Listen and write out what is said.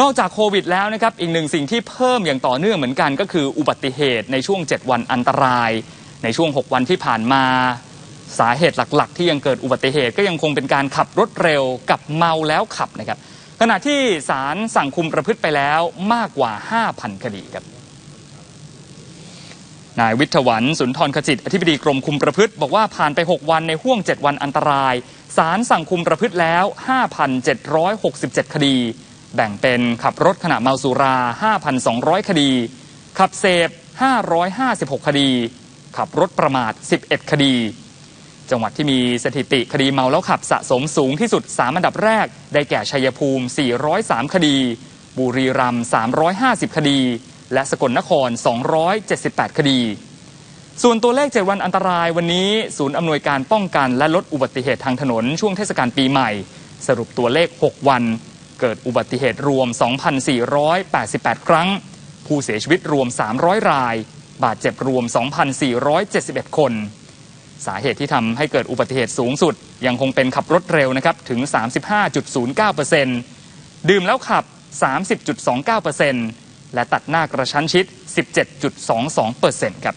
นอกจากโควิดแล้วนะครับ อีกหนึ่งสิ่งที่เพิ่มอย่างต่อเนื่องเหมือนกัน ก็คืออุบัติเหตุในช่วง 7 วันอันตราย ในช่วง 6 วันที่ผ่านมา สาเหตุหลักๆ ที่ยังเกิดอุบัติเหตุก็ยังคงเป็นการขับรถเร็วกับเมาแล้วขับนะครับ ขณะที่ศาลสั่งคุมประพฤติไปแล้วมากกว่า 5,000 คดีครับนายวิทยาวันสุนทรขจิต อธิบดีกรมคุมประพฤติบอกว่าผ่านไป 6 วันในห่วง 7 วันอันตรายศาลสั่งคุมประพฤติแล้ว 5,767 คดี แบ่งเป็นขับรถขณะเมาสุรา 5,200 คดี ขับเสพ 556 คดี ขับรถประมาท 11 คดี จังหวัดที่มีสถิติคดีเมาแล้วขับสะสมสูงที่สุด 3 อันดับแรก ได้แก่ชัยภูมิ 403 คดี บุรีรัมย์ 350 คดี และสกลนคร 278 คดีส่วนตัวเลข 7 วันอันตรายวันนี้ ศูนย์อำนวยการป้องกันและลดอุบัติเหตุทางถนนช่วงเทศกาลปีใหม่ สรุปตัวเลข 6 วัน เกิดอุบัติเหตุรวม 2,488 ครั้ง ผู้เสียชีวิตรวม 300 ราย บาดเจ็บรวม 2,471 คน สาเหตุที่ทำให้เกิดอุบัติเหตุสูงสุด ยังคงเป็นขับรถเร็วนะครับถึง 35.09%ดื่มแล้วขับ 30.29%และตัดหน้ากระชั้นชิด 17.22%ครับ